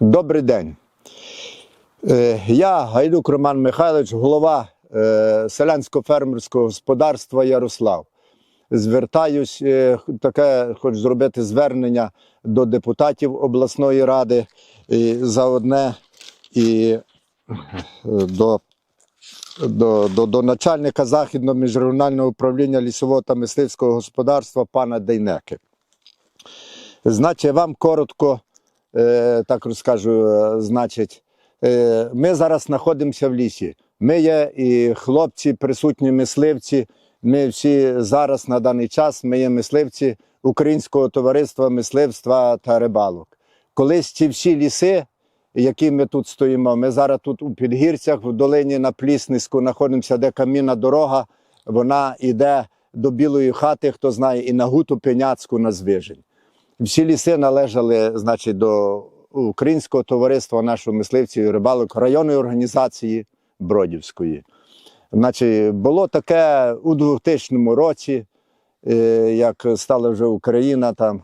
Добрий день. Е, Я Гайдук Роман Михайлович, голова е, селянсько-фермерського господарства Ярослав. Звертаюсь, е, таке хочу зробити звернення до депутатів обласної ради і заодне і е, до, до, до, до начальника Західного міжрегіонального управління лісового та мисливського господарства пана Дейнеки. Значить, вам коротко так розкажу, е, значить, е, ми зараз знаходимося в лісі. Ми є і хлопці, присутні мисливці. Ми всі зараз на даний час ми є мисливці Українського товариства мисливства та рибалок. Колись ці всі ліси, які ми тут стоїмо, ми зараз тут у підгірцях, в долині на Плісниську знаходимося, де камінна дорога, вона йде до Білої хати, хто знає, і на Гуту Пеняцьку на Звижень. Всі ліси належали, значить, до Українського товариства нашого мисливців і рибалок районної організації Бродівської. Значить, було таке у 2000 році, е, як стала вже Україна там.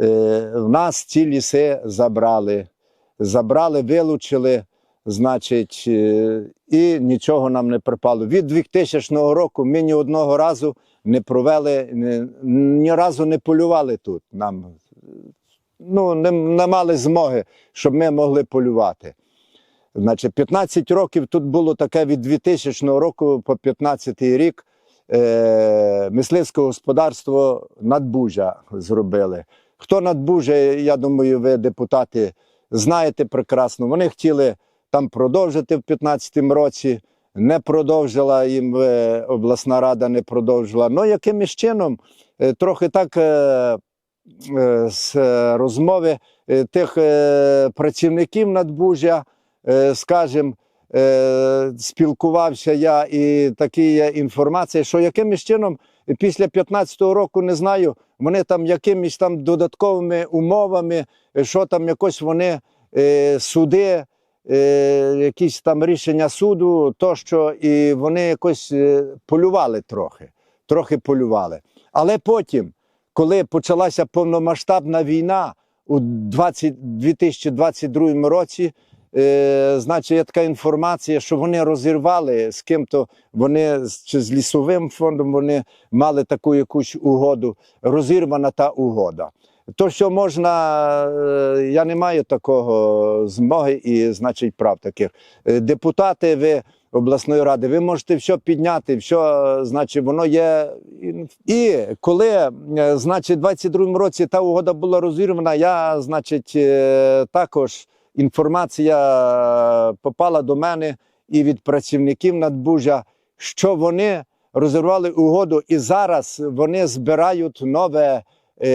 е, В нас ці ліси забрали, забрали, вилучили, значить, е, і нічого нам не припало. Від 2000 року ми ні одного разу не провели, ні, ні разу не полювали тут. Нам ну, не, не мали змоги, щоб ми могли полювати. Значить, 15 років тут було таке від 2000 року по 15 рік е, мисливське господарство надбужа зробили. Хто надбужа, я думаю, ви, депутати, знаєте прекрасно. Вони хотіли там продовжити в 15 році, не продовжила їм е, обласна рада, не продовжила. Ну, якимось чином, е, трохи так. Е, з е, розмови е, тих е, працівників надбужя, е, скажімо, е, спілкувався я, і такі є інформація, що якимось чином після 15-го року не знаю, вони там якимись там додатковими умовами, е, що там якось вони е, суди, е, якісь там рішення суду, тощо, і вони якось е, полювали трохи, трохи полювали. Але потім коли почалася повномасштабна війна у 20, 2022 році, е, значить, є така інформація, що вони розірвали з ким-то, вони чи з лісовим фондом вони мали таку якусь угоду, розірвана та угода. То, що можна, е, я не маю такого змоги і, значить, прав таких. Е, Депутати, ви обласної ради, ви можете все підняти, все, значить, воно є. І- коли, е, значить, в 22-му році та угода була розірвана, я, значить, також інформація попала до мене і від працівників надбужа, що вони розірвали угоду, і зараз вони збирають нове. Е,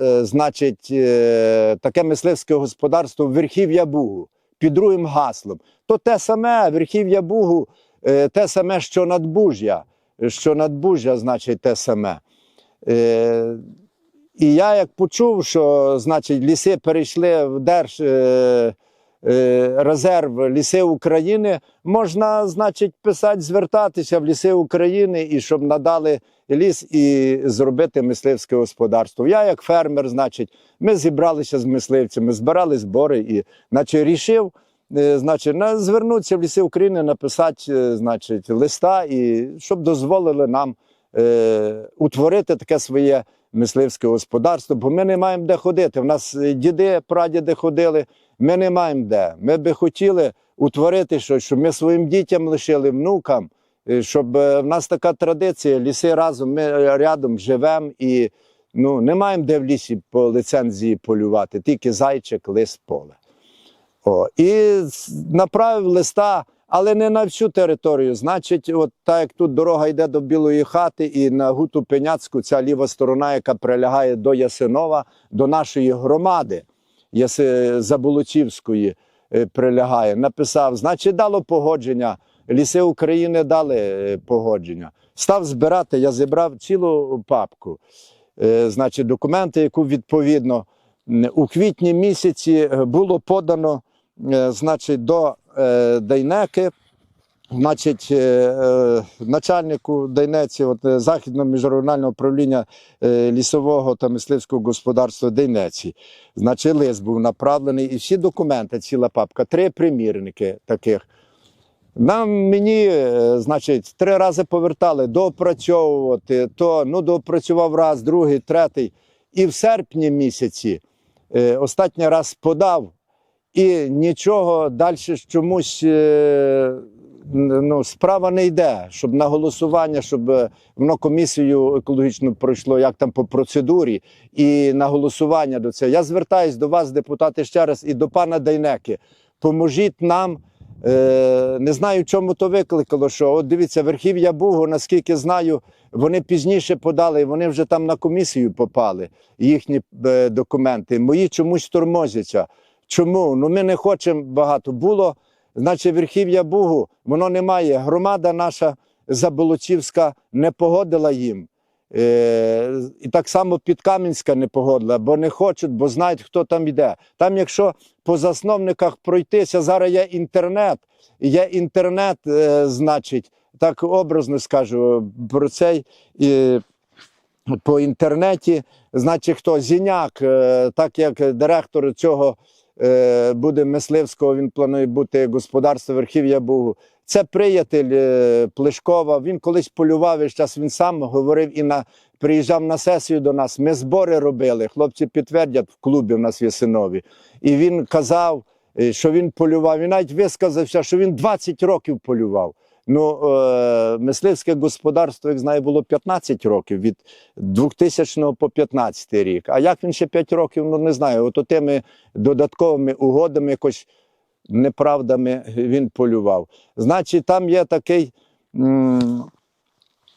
е, значить, е, таке мисливське господарство Верхів'я Бугу під другим гаслом. То те саме Верхів'я Бугу, те саме, що надбужжя, що надбужжя, значить, те саме. І я як почув, що значить, ліси перейшли в держ. Резерв ліси України можна, значить, писати, звертатися в ліси України і щоб надали ліс і зробити мисливське господарство. Я, як фермер, значить, ми зібралися з мисливцями, збирали збори і, значить, рішив, е, значить, на- звернутися в ліси України, написати, е, значить, листа, і щоб дозволили нам е, утворити таке своє мисливське господарство, бо ми не маємо де ходити. У нас е, діди, прадіди ходили, ми не маємо де. Ми би хотіли утворити щось, щоб ми своїм дітям лишили, внукам, е, щоб е, в нас така традиція, ліси разом, ми рядом живемо і ну, не маємо де в лісі по ліцензії полювати, тільки зайчик, лис, поле. О, і направив листа, але не на всю територію. Значить, от так як тут дорога йде до Білої хати, і на Гуту Пеняцьку ця ліва сторона, яка прилягає до Ясинова, до нашої громади Заболотівської, е, прилягає, написав, значить, дало погодження. Ліси України дали е, погодження. Став збирати, я зібрав цілу папку. Е, Значить, документи, яку відповідно у квітні місяці було подано значить, до е, Дейнеки Значить, е, е, начальнику Дейнеці, от, Західного міжрегіонального управління лісового та мисливського господарства Дейнеці. Значить, лист був направлений, і всі документи, ціла папка, три примірники таких. Нам мені, значить, три рази повертали доопрацьовувати, то ну, доопрацював раз, другий, третій. І в серпні місяці останній раз подав, і нічого далі чомусь е, ну, справа не йде, щоб на голосування, щоб е, воно комісію екологічну пройшло, як там по процедурі, і на голосування до цього. Я звертаюсь до вас, депутати, ще раз, і до пана Дайнеки. Поможіть нам. Е, не знаю, чому то викликало. Що от дивіться, верхів'я Бугу, наскільки знаю, вони пізніше подали, вони вже там на комісію попали, їхні документи. Мої чомусь тормозяться. Чому? Ну ми не хочемо багато. Було, значить, верхів'я Бугу, воно немає. Громада наша Заболотівська не погодила їм. Е, і так само Підкам'янська не погодила, бо не хочуть, бо знають, хто там йде. Там, якщо по засновниках пройтися, зараз є інтернет, є інтернет, е, значить, так образно скажу про цей. І, по інтернеті, значить, хто Зіняк, е, так як директор цього е, буде мисливського, він планує бути господарство верхів'я Бугу. Це приятель е, Плешкова. Він колись полював і час він сам говорив і на приїжджав на сесію до нас. Ми збори робили. Хлопці підтвердять в клубі в нас є синові. І він казав, е, що він полював. Він навіть висказався, що він 20 років полював. Ну, е, мисливське господарство, як знаю, було 15 років від 2000 по 15 рік. А як він ще 5 років, ну не знаю. От тими додатковими угодами, якось неправдами він полював. Значить, там є такий.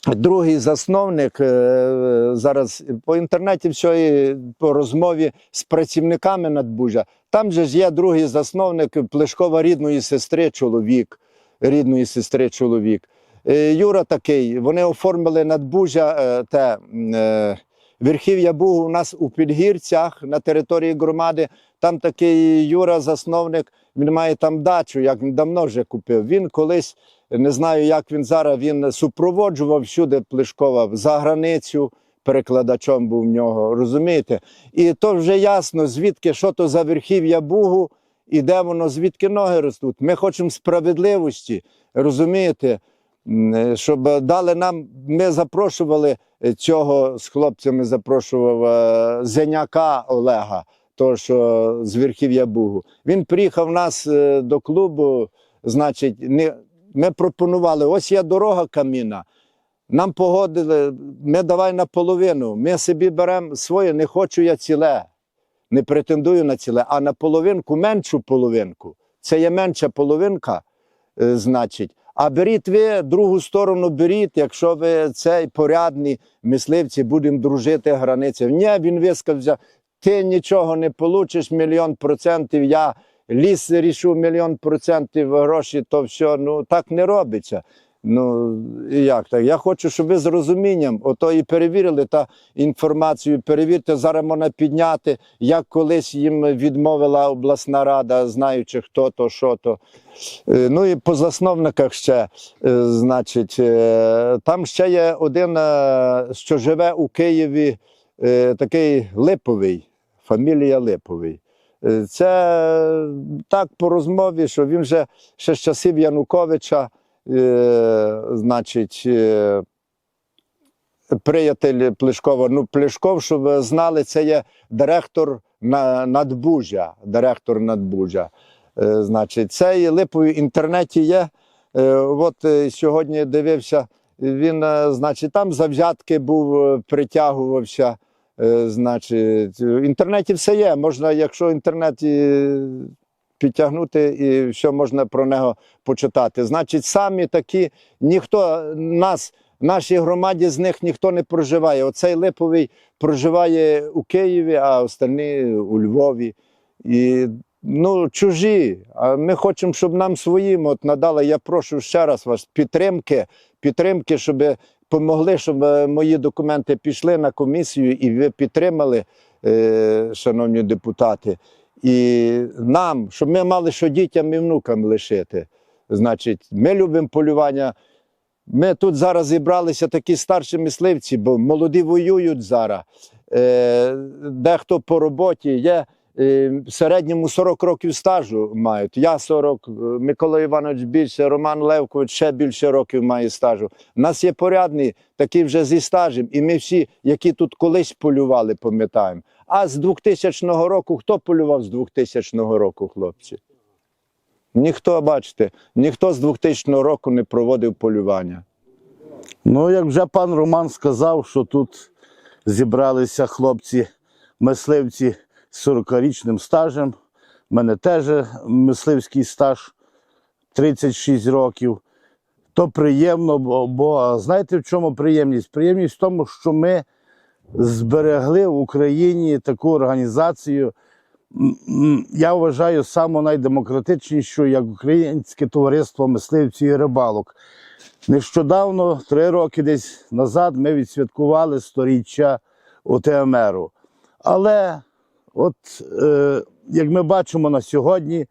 Другий засновник е, зараз по інтернеті все і по розмові з працівниками надбужа. Там же ж є другий засновник Плешкова рідної сестри, чоловік, рідної сестри чоловік. Е, Юра такий, вони оформили надбужа е, те е, верхів'я Бугу у нас у Підгірцях на території громади. Там такий Юра, засновник, він має там дачу, як він давно вже купив. Він колись не знаю, як він зараз він супроводжував всюди Плешкова за границю. Перекладачом був в нього, розумієте? І то вже ясно, звідки що то за верхів'я Бугу і де воно, звідки ноги ростуть. Ми хочемо справедливості, розумієте? Е, Щоб дали нам, ми запрошували е, цього з хлопцями, запрошував е, Зеняка Олега, того, що з верхів'я Бугу. Він приїхав нас до клубу, значить, не, ми пропонували: ось є дорога каміна. Нам погодили, ми давай наполовину. Ми собі беремо своє, не хочу я ціле, не претендую на ціле, а на половинку, меншу половинку. Це є менша половинка, е, значить. А беріть ви другу сторону, беріть, якщо ви цей порядні мисливці, будемо дружити границями. Ні, він висказався, ти нічого не получиш, мільйон процентів. Я ліс рішу мільйон процентів гроші, то все. Ну так не робиться. Ну як так? Я хочу, щоб ви з розумінням ото і перевірили та інформацію. Перевірте, зараз можна підняти, як колись їм відмовила обласна рада, знаючи хто то, що то. Е, Ну і по засновниках ще, е, значить, е, там ще є один, що живе у Києві, такий Липовий, фамілія Липовий. Це так по розмові, що він вже ще з часів Януковича, е, значить, е, приятель Плешкова. Ну, Плешков, щоб ви знали, це є директор на, надбужа. Директор надбужа. Е, значить, цей липовий в інтернеті є. От сьогодні дивився, він, значить, там за взятки був, притягувався. Значить, в інтернеті все є. Можна, якщо в інтернеті підтягнути, і все можна про нього почитати. Значить, самі такі ніхто нас. Нашій громаді з них ніхто не проживає. Оцей Липовий проживає у Києві, а остальні у Львові. І ну, чужі. А ми хочемо, щоб нам своїм от надали. Я прошу ще раз вас підтримки, підтримки, щоб помогли, щоб е, мої документи пішли на комісію і ви підтримали, е, шановні депутати. І нам, щоб ми мали що дітям і внукам лишити. Значить, ми любимо полювання. Ми тут зараз зібралися такі старші мисливці, бо молоді воюють зараз. Е, дехто по роботі є. Е, В середньому 40 років стажу мають. Я 40, е, Микола Іванович більше, Роман Левкович ще більше років має стажу. У нас є порядний, такий вже зі стажем, і ми всі, які тут колись полювали, пам'ятаємо. А з 2000 року хто полював з 2000 року, хлопці? Ніхто, бачите, ніхто з 2000 року не проводив полювання. Ну, як вже пан Роман сказав, що тут зібралися хлопці, мисливці з 40-річним стажем. У мене теж мисливський стаж 36 років. То приємно, бо, бо знаєте в чому приємність? Приємність в тому, що ми зберегли в Україні таку організацію. Я вважаю саму найдемократичнішу, як Українське товариство мисливців і рибалок. Нещодавно, три роки десь назад, ми відсвяткували сторіччя УТМРу. Але, от е, як ми бачимо на сьогодні,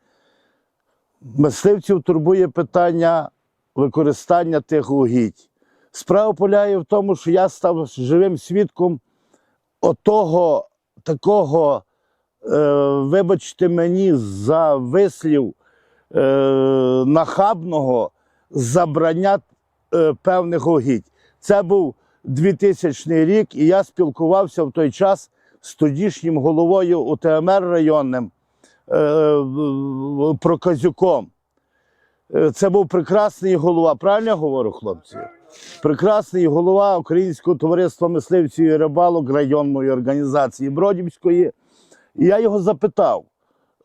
мисливців турбує питання використання тих угідь. Справа полягає в тому, що я став живим свідком отого такого, е, вибачте мені, за вислів е, нахабного забрання е, певних угідь. Це був 2000 рік, і я спілкувався в той час з тодішнім головою УТМР районним е, Проказюком. Е, Це був прекрасний голова. Правильно я говорю, хлопці? Прекрасний голова Українського товариства мисливців і рибалок районної організації Бродівської. І я його запитав,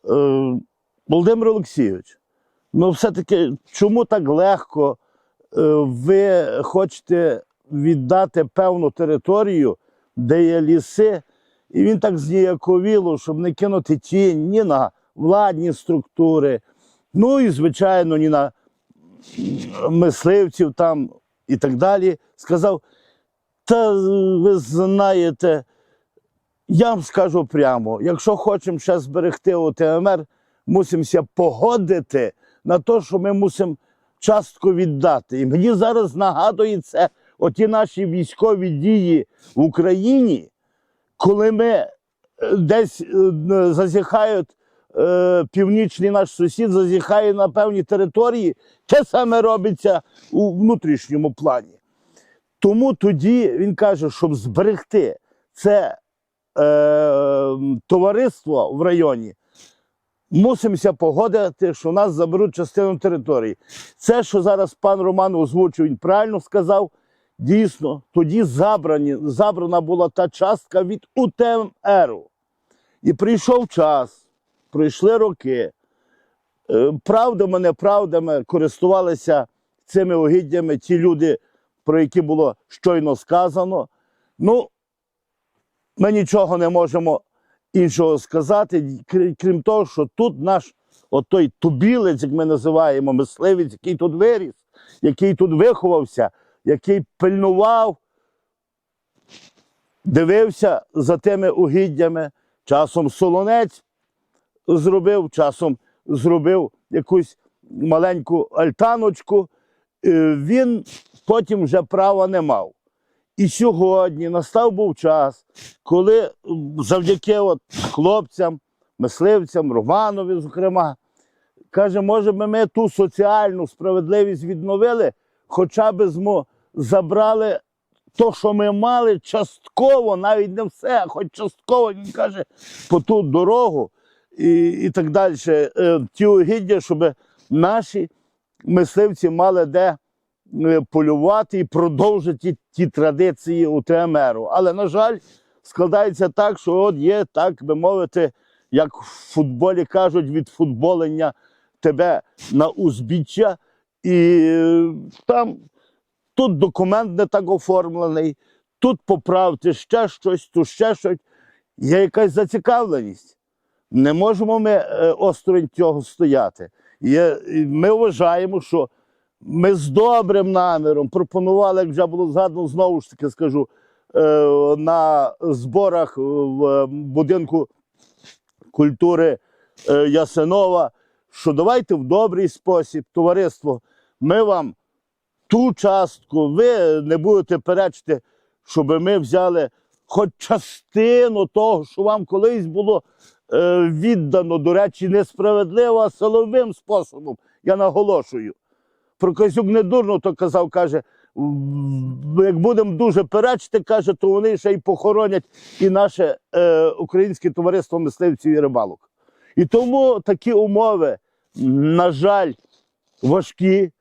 е, Володимир Олексійович, ну все-таки чому так легко ви хочете віддати певну територію, де є ліси, і він так зніяковіло, щоб не кинути тінь ні на владні структури, ну і, звичайно, ні на мисливців там і так далі. Сказав: та ви знаєте, я вам скажу прямо: якщо хочемо ще зберегти ОТМР, мусимося погодити на те, що ми мусимо частку віддати. І мені зараз нагадує це оті наші військові дії в Україні, коли ми е, десь е, зазіхають. е, Північний наш сусід зазіхає на певні території, те саме робиться у внутрішньому плані. Тому тоді він каже, щоб зберегти це е, товариство в районі, мусимося погодити, що нас заберуть частину території. Це, що зараз пан Роман озвучив, він правильно сказав. Дійсно, тоді забрані, забрана була та частка від УТМРу. І прийшов час, пройшли роки. Е, Правдами, неправдами користувалися цими угіддями ті люди, про які було щойно сказано. Ну, ми нічого не можемо іншого сказати, крім того, що тут наш отой тубілець, як ми називаємо, мисливець, який тут виріс, який тут виховався, який пильнував, дивився за тими угіддями, часом солонець зробив, часом зробив якусь маленьку альтаночку. Е, Він потім вже права не мав. І сьогодні настав був час, коли завдяки от хлопцям, мисливцям, Романові, зокрема, каже, може би ми ту соціальну справедливість відновили, хоча б змо забрали то, що ми мали, частково, навіть не все, а хоч частково, він каже, по ту дорогу і, і так далі. Е, Ті угіддя, щоб наші мисливці мали де е, полювати і продовжити ті, традиції УТМРу. Але, на жаль, складається так, що от є, так би мовити, як в футболі кажуть, відфутболення тебе на узбіччя, і е, там тут документ не так оформлений, тут поправте ще щось, тут ще щось. Є якась зацікавленість. Не можемо ми е, осторонь цього стояти. Є, ми вважаємо, що ми з добрим наміром пропонували, як вже було згадано, знову ж таки скажу, е, на зборах в будинку культури е, Ясенова, що давайте в добрий спосіб, товариство, ми вам ту частку, ви не будете перечити, щоб ми взяли хоч частину того, що вам колись було е, віддано, до речі, несправедливо, а силовим способом. Я наголошую. Проказюк не дурно то казав, каже, як будемо дуже перечити, каже, то вони ще й похоронять і наше е, українське товариство мисливців і рибалок. І тому такі умови, на жаль, важкі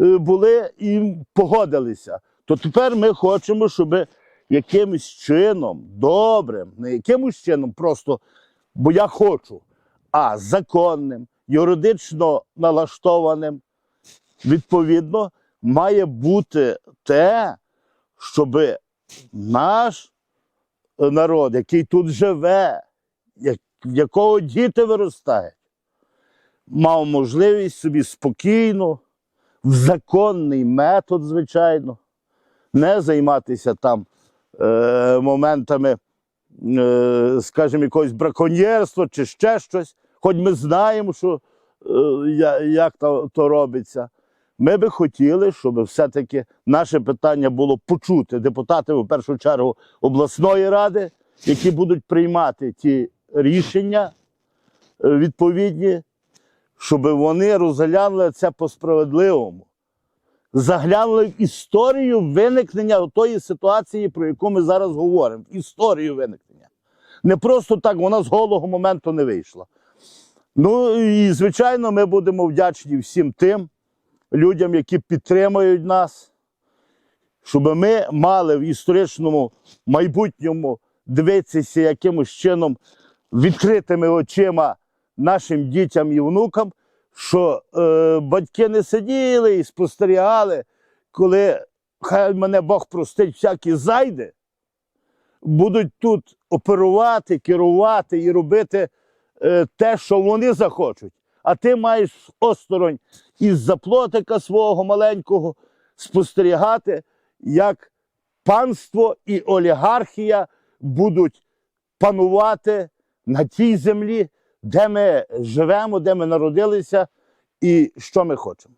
були і погодилися. То тепер ми хочемо, щоб якимось чином, добрим, не якимось чином, просто, бо я хочу, а законним, юридично налаштованим, відповідно, має бути те, щоб наш народ, який тут живе, в якого діти виростають, мав можливість собі спокійно, законний метод, звичайно, не займатися там е, моментами, е, скажімо, якогось браконьєрства чи ще щось. Хоч ми знаємо, що, е, як то, то робиться. Ми би хотіли, щоб все-таки наше питання було почути депутати, в першу чергу, обласної ради, які будуть приймати ті рішення е, відповідні, щоб вони розглянули це по-справедливому. Заглянули в історію виникнення тої ситуації, про яку ми зараз говоримо. Історію виникнення. Не просто так, вона з голого моменту не вийшла. Ну і звичайно, ми будемо вдячні всім тим людям, які підтримують нас, щоб ми мали в історичному майбутньому дивитися якимось чином відкритими очима нашим дітям і внукам, що е, батьки не сиділи і спостерігали, коли хай мене Бог простить, всякі зайди, будуть тут оперувати, керувати і робити е, те, що вони захочуть. А ти маєш осторонь із заплотика свого маленького спостерігати, як панство і олігархія будуть панувати на тій землі, де ми живемо, де ми народилися і що ми хочемо.